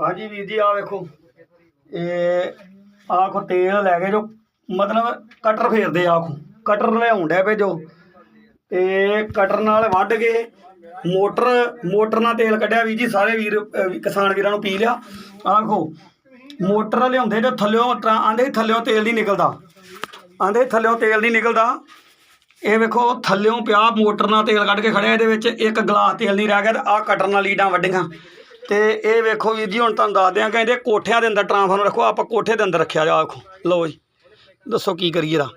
ਹਾਂਜੀ ਵੀਰ ਜੀ ਆ ਵੇਖੋ। ਇਹ ਆਖੋ ਤੇਲ ਲੈ ਕੇ ਜੋ, ਮਤਲਬ ਕਟਰ ਫੇਰਦੇ ਆਖੋ ਕਟਰ ਲਿਆਉਣ ਡਿਆ ਭੇਜੋ ਤੇ ਕਟਰ ਨਾਲ ਵੱਢ ਕੇ ਮੋਟਰ ਮੋਟਰ ਨਾਲ ਤੇਲ ਕੱਢਿਆ ਵੀਰ ਜੀ, ਸਾਰੇ ਵੀਰ ਕਿਸਾਨ ਵੀਰਾਂ ਨੂੰ ਪੀ ਲਿਆ ਆਖੋ ਮੋਟਰ ਲਿਆਉਂਦੇ ਜੋ ਥੱਲਿਓਂ ਟਰਾ- ਆਂਦੇ ਥੱਲਿਓਂ ਤੇਲ ਨਹੀਂ ਨਿਕਲਦਾ। ਆਂਦੇ ਥੱਲਿਓਂ ਤੇਲ ਨਹੀਂ ਨਿਕਲਦਾ। ਇਹ ਵੇਖੋ, ਥੱਲਿਓਂ ਪਿਆ ਮੋਟਰ ਨਾਲ ਤੇਲ ਕੱਢ ਕੇ ਖੜਿਆ, ਇਹਦੇ ਵਿੱਚ ਇੱਕ ਗਲਾਸ ਤੇਲ ਨਹੀਂ ਰਹਿ ਗਿਆ ਤੇ ਆਹ ਕਟਰ ਨਾਲ ਲੀਡਾਂ ਵੱਡੀਆਂ। ਤੇ ਇਹ ਵੇਖੋ ਵੀਰ ਜੀ, ਹੁਣ ਤੁਹਾਨੂੰ ਦੱਸਦੇ ਆ ਕਹਿੰਦੇ ਕੋਠਿਆਂ ਦੇ ਅੰਦਰ ਟਰਾਂਸਫਾਰਮਰ ਰੱਖੋ, ਆਪਾਂ ਕੋਠੇ ਦੇ ਅੰਦਰ ਰੱਖਿਆ ਜਾ ਆਖੋ ਲਓ ਜੀ, ਦੱਸੋ ਕੀ ਕਰੀਏ ਦਾ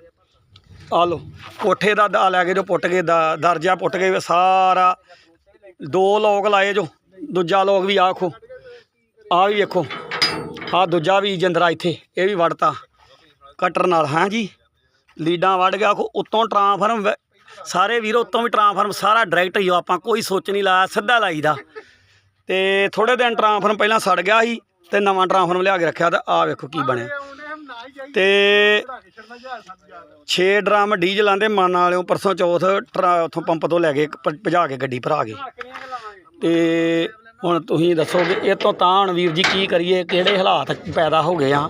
ਆ ਲਓ, ਕੋਠੇ ਦਾ ਦਾ ਲੈ ਕੇ ਜੋ ਪੁੱਟ ਕੇ ਦਾ, ਦਰਜਾ ਪੁੱਟ ਕੇ ਸਾਰਾ, ਦੋ ਲੋਕ ਲਾਏ ਜੋ, ਦੂਜਾ ਲੋਕ ਵੀ ਆਖੋ ਆ ਵੀ ਵੇਖੋ ਆ ਦੂਜਾ ਵੀ ਜੰਦਰਾ ਇੱਥੇ, ਇਹ ਵੀ ਵੜਤਾ, ਕਟਰ ਨਾਲ, ਹਾਂ ਜੀ? ਲੀਡਾਂ ਵੱਢ ਗਿਆ ਉੱਤੋਂ ਟਰਾਂਸਫਾਰਮ ਸਾਰੇ ਵੀਰੋ ਉੱਤੋਂ ਵੀ ਟਰਾਂਸਫਾਰਮ ਸਾਰਾ ਡਾਇਰੈਕਟ ਹੀ ਆ, ਆਪਾਂ ਕੋਈ ਸੋਚ ਨਹੀਂ ਲਾਇਆ ਸਿੱਧਾ ਲਾਈਦਾ ਤੇ ਥੋੜੇ ਦਿਨ ਟਰਾਂਸਫਾਰਮ ਪਹਿਲਾਂ ਸੜ ਗਿਆ ਸੀ ਤੇ ਨਵਾਂ ਟਰਾਂਸਫਾਰਮ ਲਿਆ ਕੇ ਰੱਖਿਆ ਤਾਂ ਆ ਵੇਖੋ ਕੀ ਬਣਿਆ। ਤੇ 6 ਡਰਮ ਡੀਜ਼ਲ ਆਂਦੇ ਮਨ ਵਾਲਿਓ ਪਰਸੋਂ ਚੌਥ ਟਰਾ- ਉੱਥੋਂ ਪੰਪ ਤੋਂ ਲੈ ਕੇ ਭਜਾ ਕੇ ਗੱਡੀ ਭਰਾ ਗਏ ਤੇ ਹੁਣ ਤੁਸੀਂ ਦੱਸੋਗੇ ਇਹ ਤੋਂ ਤਾਂ ਹੁਣ ਵੀਰ ਜੀ ਕੀ ਕਰੀਏ ਕਿਹੜੇ ਹਾਲਾਤ ਪੈਦਾ ਹੋ ਗਏ ਆ।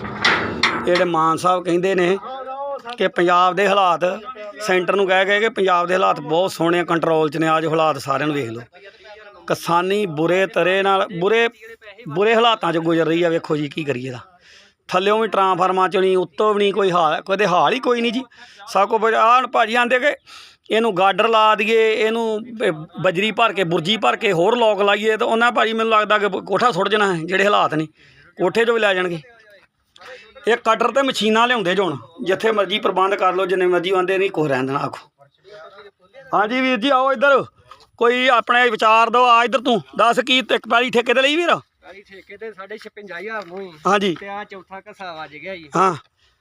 ਜਿਹੜੇ ਮਾਨ ਸਾਹਿਬ ਕਹਿੰਦੇ ਨੇ ਕਿ ਪੰਜਾਬ ਦੇ ਹਾਲਾਤ ਸੈਂਟਰ ਨੂੰ ਕਹਿ ਗਏ ਕਿ ਪੰਜਾਬ ਦੇ ਹਾਲਾਤ ਬਹੁਤ ਸੋਹਣੇ ਕੰਟਰੋਲ 'ਚ ਨੇ ਆਜੋ ਹਾਲਾਤ ਸਾਰਿਆਂ ਨੂੰ ਵੇਖ ਲਓ। ਕਿਸਾਨੀ ਬੁਰੇ ਤਰੇ ਨਾਲ, ਬੁਰੇ ਬੁਰੇ ਹਾਲਾਤਾਂ 'ਚ ਗੁਜ਼ਰ ਰਹੀ ਆ, ਵੇਖੋ ਜੀ ਕੀ ਕਰੀਏ ਦਾ ਥੱਲਿਓਂ ਵੀ ਟਰਾਂਸਫਾਰਮਾਂ 'ਚੋਂ ਨਹੀਂ, ਉੱਤੋਂ ਵੀ ਨਹੀਂ ਕੋਈ ਹਾਲ, ਕਦੇ ਹਾਲ ਹੀ ਕੋਈ ਨਹੀਂ ਜੀ। ਸਭ ਕੋ ਆਹ ਭਾਜੀ ਆਂਦੇ ਕਿ ਇਹਨੂੰ ਗਾਡਰ ਲਾ ਦਈਏ, ਇਹਨੂੰ ਬਜਰੀ ਭਰ ਕੇ, ਬੁਰਜੀ ਭਰ ਕੇ ਹੋਰ ਲੋਕ ਲਾਈਏ, ਤਾਂ ਉਹਨਾਂ ਭਾਜੀ ਮੈਨੂੰ ਲੱਗਦਾ ਕਿ ਕੋਠਾ ਸੁੱਟ ਜਾਣਾ ਹੈ, ਜਿਹੜੇ ਹਾਲਾਤ ਨੇ। ਕੋਠੇ 'ਚੋਂ ਵੀ ਲੈ ਜਾਣਗੇ। ਇਹ ਕਟਰ ਤੇ ਮਸ਼ੀਨਾਂ ਲਿਆਉਂਦੇ ਜੋ ਹੁਣ ਜਿੱਥੇ ਮਰਜ਼ੀ ਪ੍ਰਬੰਧ ਕਰ ਲਓ ਜਿੰਨੇ ਮਰਜ਼ੀ ਆਂਦੇ ਨਹੀਂ ਕੁਛ ਰਹਿਣ ਦੇਣਾ ਆਖੋ। ਹਾਂਜੀ ਵੀਰ ਜੀ ਆਓ ਇੱਧਰ। ਕੋਈ ਆਪਣੇ ਵਿਚਾਰ ਦਿਓ ਆ ਇੱਧਰ ਤੂੰ। ਦੱਸ ਕੀ ਤੇ ਪੈਲੀ ਠੇਕੇ ਤੇ ਲਈ ਵੀਰ? ਸਾਡੀ ਠੇਕੇ ਤੇ ਸਾਡੇ 56000 ਨੂੰ ਹੀ। ਹਾਂਜੀ। ਤੇ ਆ ਚੌਥਾ ਕਸਾ ਵੱਜ ਗਿਆ ਜੀ। ਹਾਂ।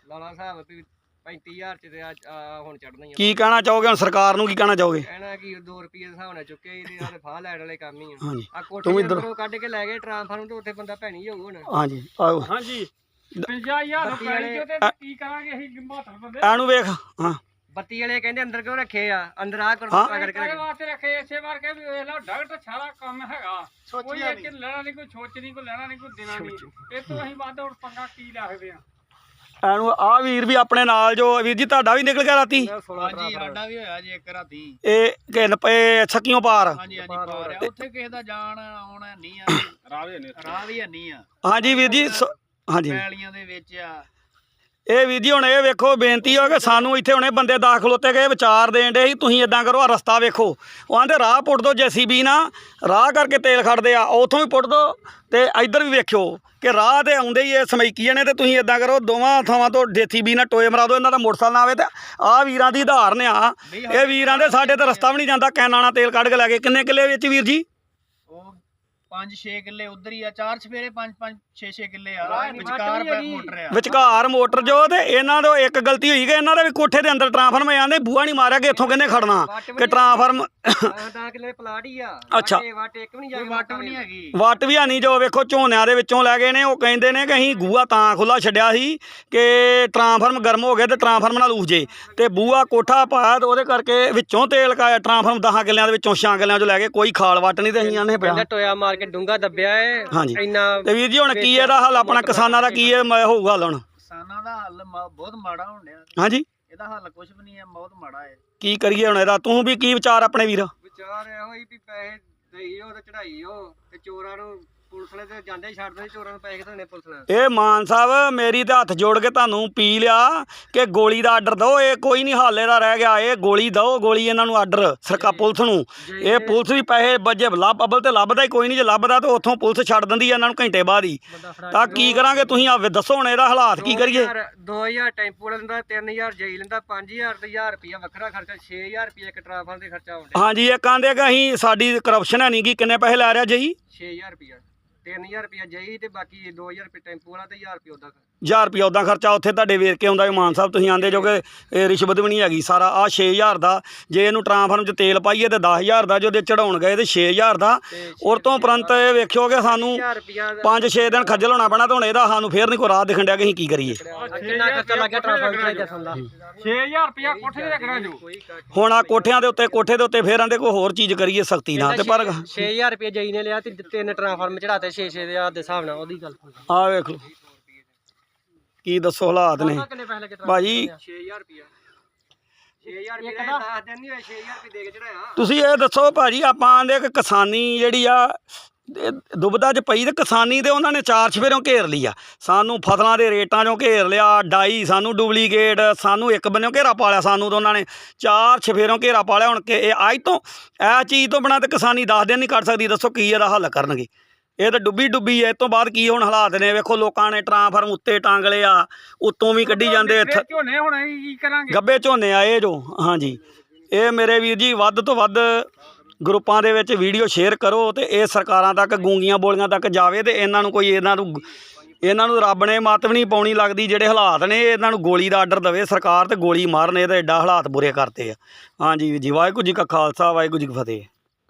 ਲਾਲਾ ਸਾਹਿਬ ਵੀ 35000 ਚ ਤੇ ਆ ਆ ਹੁਣ ਚੜਨਾ ਹੀ ਆ। ਕੀ ਕਹਿਣਾ ਚਾਹੋਗੇ? ਹੁਣ ਸਰਕਾਰ ਨੂੰ ਕੀ ਕਹਿਣਾ ਚਾਹੋਗੇ? ਕਹਿਣਾ ਕਿ 2 ਰੁਪਏ ਦੇ ਹਿਸਾਬ ਨਾਲ ਚੁੱਕੇ ਤੇ ਆ ਫਾਹ ਲੈਣ ਵਾਲੇ ਕੰਮ ਹੀ ਆ। ਹਾਂਜੀ। ਆ ਤੂੰ ਕੋਠੇ ਇੱਧਰ- ਅੰਦਰੋਂ ਕੱਢ ਕੇ ਲੈ ਗਏ ਟ੍ਰਾਂਸਫਾਰਮ ਤੇ ਉੱਥੇ ਬੰਦਾ ਭੈਣੀ ਜਾਊ ਹੁਣ ਹਾਂਜੀ ਆਓ। ਹਾਂਜੀ। 50000 ਬੱਤੀ ਰੁਪਏ ਵਾਲੇ- ਜੋ ਤੇ ਕੀ ਕਰਾਂਗੇ ਅਸੀਂ ਮਾਤਰ ਬੰਦੇ? ਇਹਨੂੰ ਵੇਖ ਹਾਂ। ਬੱਤੀ ਵਾਲੇ ਕਹਿੰਦੇ ਅੰਦਰ ਕਿਉਂ ਰੱਖੇ ਆ? ਅੰਦਰ ਆ ਕਰ ਹਾਂ। ਕਰਕੇ ਰੱਖੇ। ਵਾਸਤੇ ਰੱਖੇ ਇਸੇ ਵਾਰ ਕੇ ਵੀ ਵੇਖ ਲਓ ਡਾਕਟਰ ਸਾਰਾ ਕੰਮ ਹੈਗਾ। ਕੋਈ ਇੱਕ ਲੈਣਾ ਨਹੀਂ ਕੋਈ ਸੋਚ ਨਹੀਂ ਕੋਈ ਲੈਣਾ ਨਹੀਂ ਕੋਈ ਦੇਣਾ ਨਹੀਂ। ਇਹ ਤੋਂ ਅਸੀਂ ਵੱਧ ਹੋਰ ਪੰਗਾ ਕੀ ਲਾਹਦੇ ਆ? ਇਹਨੂੰ ਆ ਵੀਰ ਵੀ ਆਪਣੇ ਨਾਲ ਜੋ ਵੀਰ ਜੀ ਤੁਹਾਡਾ ਵੀ ਨਿਕਲ ਗਿਆ ਰਾਤੀ? ਹਾਂਜੀ ਸਾਡਾ ਵੀ ਹੋਇਆ ਜੀ ਇੱਕ ਰਾਤੀ। ਇਹ ਕਿੰਨ ਪਏ ਛੱਕੀਆਂ ਪਾਰ। ਹਾਂਜੀ ਹਾਂਜੀ ਪਾਰ ਆ। ਉੱਥੇ ਕਿਸੇ ਦਾ ਜਾਣ ਆਉਣਾ ਨਹੀਂ ਆ। ਰਾਹ ਵੀ ਨਹੀਂ ਆ। ਹਾਂਜੀ ਵੀਰ ਜੀ ਸ- ਹਾਂਜੀ। ਪੈਲੀਆਂ ਦੇ ਵਿੱਚ ਆ। ਇਹ ਵੀਰ ਜੀ ਹੁਣ ਇਹ ਵੇਖੋ ਬੇਨਤੀ ਹੋ ਕਿ ਸਾਨੂੰ ਇੱਥੇ ਹੁਣੇ ਬੰਦੇ ਦਾਖਲ ਉੱਤੇ ਗਏ ਵਿਚਾਰ ਦੇਣ ਦੇ ਸੀ ਤੁਸੀਂ ਇਦਾਂ ਕਰੋ ਆ ਰਸਤਾ ਵੇਖੋ। ਉਹ ਆਂਦੇ ਰਾਹ ਪੁੱਟ ਦੋ ਜੀਸੀਬੀ ਨਾ ਰਾਹ ਕਰਕੇ ਤੇਲ ਖੜਦੇ ਆ ਉਥੋਂ ਵੀ ਪੁੱਟ ਦੋ ਤੇ ਇੱਧਰ ਵੀ ਵੇਖਿਓ ਕਿ ਰਾਹ ਤੇ ਆਉਂਦੇ ਹੀ ਇਹ ਸਮੈਕੀਆਂ ਨੇ ਤੇ ਤੁਸੀਂ ਇਦਾਂ ਕਰੋ ਦੋਵਾਂ ਥਾਵਾਂ ਤੋਂ ਜੀਸੀਬੀ ਨਾਲ ਟੋਏ ਮਰਾ ਦਿਓ ਇਹਨਾਂ ਦਾ ਮੋਟਰਸਾਈਕਲ ਨਾ ਆਵੇ ਤੇ ਆ ਵੀਰਾਂ ਦੀ ਉਦਾਹਰਨ ਆ। ਇਹ ਵੀਰਾਂ ਦੇ ਸਾਡੇ ਤੇ ਰਸਤਾ ਵੀ ਨਹੀਂ ਜਾਂਦਾ ਕੈਨਾਂ ਨਾਲ ਤੇਲ ਕੱਢ ਕੇ ਲੈ ਕੇ ਕਿੰਨੇ ਕਿੱਲੇ ਵਿੱਚ ਵੀਰ ਜੀ? ਉਹ 5-6 ਕਿੱਲੇ ਉਧਰ ਹੀ ਆ ਚਾਰ ਸਵੇਰੇ 5-5 6-6 ਕਿੱਲੇ ਆ। ਵਿਚਕਾਰ। ਮੋਟਰ ਆ। ਵਿਚਕਾਰ ਮੋਟਰ ਜੋ ਤੇ ਇਹਨਾਂ ਤੋਂ ਇੱਕ ਗਲਤੀ ਹੋਈ ਕਿ ਇਹਨਾਂ ਦੇ ਵੀ ਕੋਠੇ ਦੇ ਅੰਦਰ ਟਰਾਂਸਫਾਰਮ ਆਂਦੇ ਬੂਹਾ ਨਹੀਂ ਮਾਰਿਆ ਕਿ ਇੱਥੋਂ ਕਹਿੰਦੇ ਖੜਨਾ ਕਿ ਟਰਾਂਸਫਾਰਮ ਤਾਂ ਕਿਲੇ ਪਲਾਟ ਹੀ ਆ। ਅੱਛਾ। ਵਾਟੇ- ਵਾਟੇ ਇੱਕ ਵੀ ਨਹੀਂ ਜਾ ਕੋਈ ਕੇ ਵੱਟ ਵੀ ਨਹੀਂ ਹੈਗੀ। ਵੱਟ ਵੀ ਨਹੀਂ ਜੋ ਵੇਖੋ ਝੋਨਿਆਂ ਦੇ ਵਿੱਚੋਂ ਲੈ ਗਏ ਨੇ ਉਹ ਕਹਿੰਦੇ ਨੇ ਕਿ ਅਸੀਂ ਗੂਆ ਤਾਂ ਖੁੱਲਾ ਛੱਡਿਆ ਸੀ ਕਿ ਟਰਾਂਸਫਾਰਮ ਗਰਮ ਹੋ ਗਿਆ ਤੇ ਟਰਾਂਸਫਾਰਮ ਨਾਲ ਲੂਜ ਜੇ ਤੇ ਬੂਆ ਕੋਠਾ ਪਾਇਆ ਤੇ ਉਹਦੇ ਕਰਕੇ ਵਿੱਚੋਂ ਤੇਲ ਕਾਇਆ ਟਰਾਂਸਫਾਰਮ 10 ਕਿੱਲਿਆਂ ਦੇ ਵਿੱਚੋਂ 6 ਕਿੱਲਿਆਂ ਚੋਂ ਲੈ ਕੇ ਕੋਈ ਖਾਲ ਵੱਟ ਨਹੀਂ ਤੇ ਅਸੀਂ ਆਨੇ ਪਿਆ ਕਹਿੰਦਾ ਟੋਇਆ ਮਾਰ ਕੇ ਡੂੰਗਾ ਦੱਬਿਆ ਏ ਹਾਂਜੀ। ਇੰਨਾ ਤੇ ਵੀਰ ਜੀ ਹੁਣ ਕੀ ਇਹਦਾ ਹੱਲ ਆਪਣਾ ਕਿਸਾਨਾਂ ਦਾ ਕੀ ਇਹ ਮ- ਹੋਊਗਾ ਹੱਲ ਹੁਣ? ਕਿਸਾਨਾਂ ਦਾ ਹੱਲ ਮ- ਬਹੁਤ ਮਾੜਾ ਹੋਣ ਡਿਆ। ਹਾਂਜੀ। ਇਹਦਾ ਹੱਲ ਕੁਝ ਵੀ ਨਹੀਂ ਹੈ ਬਹੁਤ ਮਾੜਾ ਹੈ ਕੀ ਕਰੀਏ ਹੁਣ ਇਹਦਾ? ਤੂੰ ਵੀ ਕੀ ਵਿਚਾਰ ਆਪਣੇ ਵੀਰ? ਵਿਚਾਰ ਇਹੋ ਹੀ ਵੀ ਪੈਸੇ ਦੇਈਓ ਤੇ ਚੜਾਈਓ ਤੇ ਚੋਰਾਂ ਨੂੰ ਪੁਲਿਸ ਨੇ ਤੇ ਜਾਂਦੇ ਹੀ ਛੱਡ ਦੇ ਚੋਰਾਂ ਨੂੰ ਪੈਸੇ ਕਿਥੋਂ ਨੇ ਪੁਲਿਸ ਨੇ? ਇਹ ਮਾਨ ਸਾਹਿਬ ਮੇਰੀ ਤੇ ਹੱਥ ਜੋੜ ਕੇ ਤੁਹਾਨੂੰ ਪੀ ਲਿਆ ਕਿ ਗੋਲੀ ਦਾ ਆਰਡਰ ਦਿਓ। ਇਹ ਕੋਈ ਨਹੀਂ ਹਾਲੇ ਦਾ ਰਹਿ ਗਿਆ। ਇਹ ਗੋਲੀ ਦਿਓ ਗੋਲੀ ਇਹਨਾਂ ਨੂੰ ਆਰਡਰ ਸਰਕਾ ਪੁਲਿਸ ਨੂੰ। ਇਹ ਪੁਲਿਸ ਵੀ ਪੈਸੇ ਬੱਜੇ ਲੱਭ ਅਬਲ ਤੇ ਲੱਭਦਾ ਹੀ ਕੋਈ ਨਹੀਂ। ਜੇ ਲੱਭਦਾ ਤਾਂ ਉੱਥੋਂ ਪੁਲਿਸ ਛੱਡ ਦਿੰਦੀ ਹੈ ਇਹਨਾਂ ਨੂੰ ਘੰਟੇ ਬਾਅਦ ਹੀ। ਤਾਂ ਕੀ ਕਰਾਂਗੇ ਤੁਸੀਂ ਆ ਦੱਸੋ ਹੁਣ ਇਹਦਾ ਹਾਲਾਤ ਕੀ ਕਰੀਏ। 2000 ਟੈਂਪੂ ਵਾਲਾ ਲੈਂਦਾ 3000 ਜਈ ਲੈਂਦਾ 5000 ਤੇ 1000 ਰੁਪਿਆ ਵੱਖਰਾ ਖਰਚਾ 6000 ਰੁਪਿਆ ਇੱਕ ਟਰਾਂਸਫਾਰਮ ਦੇ ਖਰਚਾ ਆਉਂਦਾ ਹਾਂਜੀ ਇਹ ਕਹਿੰਦੇ ਕਿ ਅਸੀਂ ਸਾਡੀ ਕਰਪਸ਼ਨ ਹੈ ਨਹੀਂ ਗੀ ਕਿੰਨੇ ਪੈਸੇ ਲੈ ਰਿਹਾ ਜੀ 6000 ਰੁਪਿਆ 3000 ਰੁਪਇਆ ਜਈ ਤੇ ਬਾਕੀ 2000 ਰੁਪਏ ਟੈਂਪੂ ਵਾਲਾ ਤੇ 1000 ਰੁਪਏ ਉਹਦਾ 1000 ਰੁਪਇਆ ਉਦਾਂ ਖਰਚਾ ਉੱਥੇ ਤੁਹਾਡੇ ਵੇਖ ਕੇ ਆਉਂਦਾ ਮਾਨ ਸਾਹਿਬ ਤੁਸੀਂ ਆਂਦੇ ਜੋ ਕਿ ਇਹ ਰਿਸ਼ਵਤ ਵੀ ਨਹੀਂ ਹੈਗੀ ਸਾਰਾ ਆ 6000 ਦਾ ਜੇ ਇਹਨੂੰ ਟਰਾਂਸਫਾਰਮ 'ਚ ਤੇਲ ਪਾਈਏ ਤੇ 10000 ਦਾ ਜੋ ਦੇ ਚੜਾਉਣ ਗਏ ਤੇ 6000 ਦਾ ਔਰ ਤੋਂ ਉਪਰੰਤ ਇਹ ਵੇਖਿਓ ਕਿ ਸਾਨੂੰ 1000 ਰੁਪਿਆ 5-6 ਦਿਨ ਖੱਜਲ ਹੋਣਾ ਪੈਣਾ ਤੇ ਹੁਣ ਇਹਦਾ ਸਾਨੂੰ ਫੇਰ ਨਹੀਂ ਕੋਈ ਰਾਹ ਦਿਖਣ ਡਿਆ ਕਿ ਅਸੀਂ ਕੀ ਕਰੀਏ। ਕਿੰਨਾ ਖਰਚਾ ਲੱਗ ਗਿਆ ਟ੍ਰਾਂਸਫਰ ਤੇ ਦਾ 6000 ਰੁਪਇਆ ਕੋਠੇ ਤੇ ਲੱਗਣਾ ਜੋ। ਹੁਣ ਆ ਕੋਠਿਆਂ ਦੇ ਉੱਤੇ ਕੋਠੇ ਦੇ ਉੱਤੇ ਫੇਰ ਆਂਦੇ ਕੋਈ ਹੋਰ ਚੀਜ਼ ਕਰੀਏ ਸਖਤੀ ਨਾਲ ਤੇ ਪਰ 6000 ਰੁਪਏ ਜਈ ਨੇ ਲਿਆ ਤੇ ਤਿੰਨ ਟ੍ਰਾਂਸਫਾਰਮ ਚੜਾਤੇ 6-6 ਦੇ ਦੇ ਹਿਸਾਬ ਨਾਲ ਉਹਦੀ ਗੱਲ। ਆ ਵੇਖ ਲਓ। ਕੀ ਦੱਸੋ ਹਾਲਾਤ ਨੇ? ਕਿੰਨੇ ਪੈਸੇ ਲੱਗੇ ਭਾਜੀ? 6000 ਰੁਪਿਆ 6000 ਰੁਪਏ ਦਾ 10 ਦਿਨ ਨਹੀਂ ਹੋਏ 6000 ਰੁਪਏ ਦੇ ਕੇ ਚੜਾਇਆ। ਤੁਸੀਂ ਇਹ ਦੱਸੋ ਭਾਜੀ ਆਪਾਂ ਆਂਦੇ ਕਿ ਕਿਸਾਨੀ ਜਿਹੜੀ ਆ ਦੁਬਦਾ 'ਚ ਪਈ ਤੇ ਕਿਸਾਨੀ ਤੇ ਉਹਨਾਂ ਨੇ ਚਾਰ ਚਫੇਰੋਂ ਘੇਰ ਲਈ ਆ। ਸਾਨੂੰ ਫਸਲਾਂ ਦੇ ਰੇਟਾਂ 'ਚੋਂ ਘੇਰ ਲਿਆ ਡਾਈ ਸਾਨੂੰ ਡੁਪਲੀਕੇਟ ਸਾਨੂੰ ਇੱਕ ਬੰਨਿਓ ਘੇਰਾ ਪਾਲਿਆ ਸਾਨੂੰ ਤਾਂ ਉਹਨਾਂ ਨੇ ਚਾਰ ਚਫੇਰੋਂ ਘੇਰਾ ਪਾਲਿਆ। ਹੁਣ ਕਿ ਇਹ ਅੱਜ ਤੋਂ ਇਹ ਚੀਜ਼ ਤੋਂ ਬਣਾ ਤੇ ਕਿਸਾਨੀ 10 ਦਿਨ ਨਹੀਂ ਕੱਢ ਸਕਦੀ ਦੱਸੋ ਕੀ ਇਹਦਾ ਹੱਲ ਕਰਨਗੇ। ਇਹ ਤਾਂ ਡੁੱਬੀ ਡੁੱਬੀ ਐ ਇਹ ਤੋਂ ਬਾਅਦ ਕੀ ਹੁਣ ਹਾਲਾਤ ਨੇ? ਵੇਖੋ ਲੋਕਾਂ ਨੇ ਟਰਾਂਸਫਾਰਮ ਉੱਤੇ ਟਾਂਗ ਲਿਆ ਉੱਤੋਂ ਵੀ ਕੱਢੀ ਜਾਂਦੇ ਇੱਥੇ। ਝੋਨੇ ਹੁਣ ਅਸੀਂ ਕੀ ਕਰਾਂਗੇ? ਗੱਬੇ ਝੋਨੇ ਆਏ ਜੋ ਹਾਂਜੀ। ਇਹ ਮੇਰੇ ਵੀਰ ਜੀ ਵੱਧ ਤੋਂ ਵੱਧ ਗਰੁੱਪਾਂ ਦੇ ਵਿੱਚ ਵੀਡੀਓ ਸ਼ੇਅਰ ਕਰੋ ਤੇ ਇਹ ਸਰਕਾਰਾਂ ਤੱਕ ਗੂੰਗੀਆਂ ਬੋਲੀਆਂ ਤੱਕ ਜਾਵੇ ਤੇ ਇਹਨਾਂ ਨੂੰ ਕੋਈ ਇਹਨਾਂ ਨੂੰ ਇਹਨਾਂ ਨੂੰ ਰੱਬ ਨੇ ਮੱਤ ਵੀ ਨਹੀਂ ਪਾਉਣੀ ਲੱਗਦੀ ਜਿਹੜੇ ਹਾਲਾਤ ਨੇ ਇਹਨਾਂ ਨੂੰ ਗੋਲੀ ਦਾ ਆਰਡਰ ਦੇਵੇ ਸਰਕਾਰ ਤੇ ਗੋਲੀ ਮਾਰਨ ਇਹ ਤਾਂ ਐਡਾ ਹਾਲਾਤ ਬੁਰੇ ਕਰਤੇ ਆ। ਹਾਂਜੀ ਜੀ ਵਾਹਿਗੁਰੂ ਜੀ ਕਾ ਖਾਲਸਾ ਵਾਹਿਗੁਰੂ ਜੀ ਕੀ ਫਤਿਹ।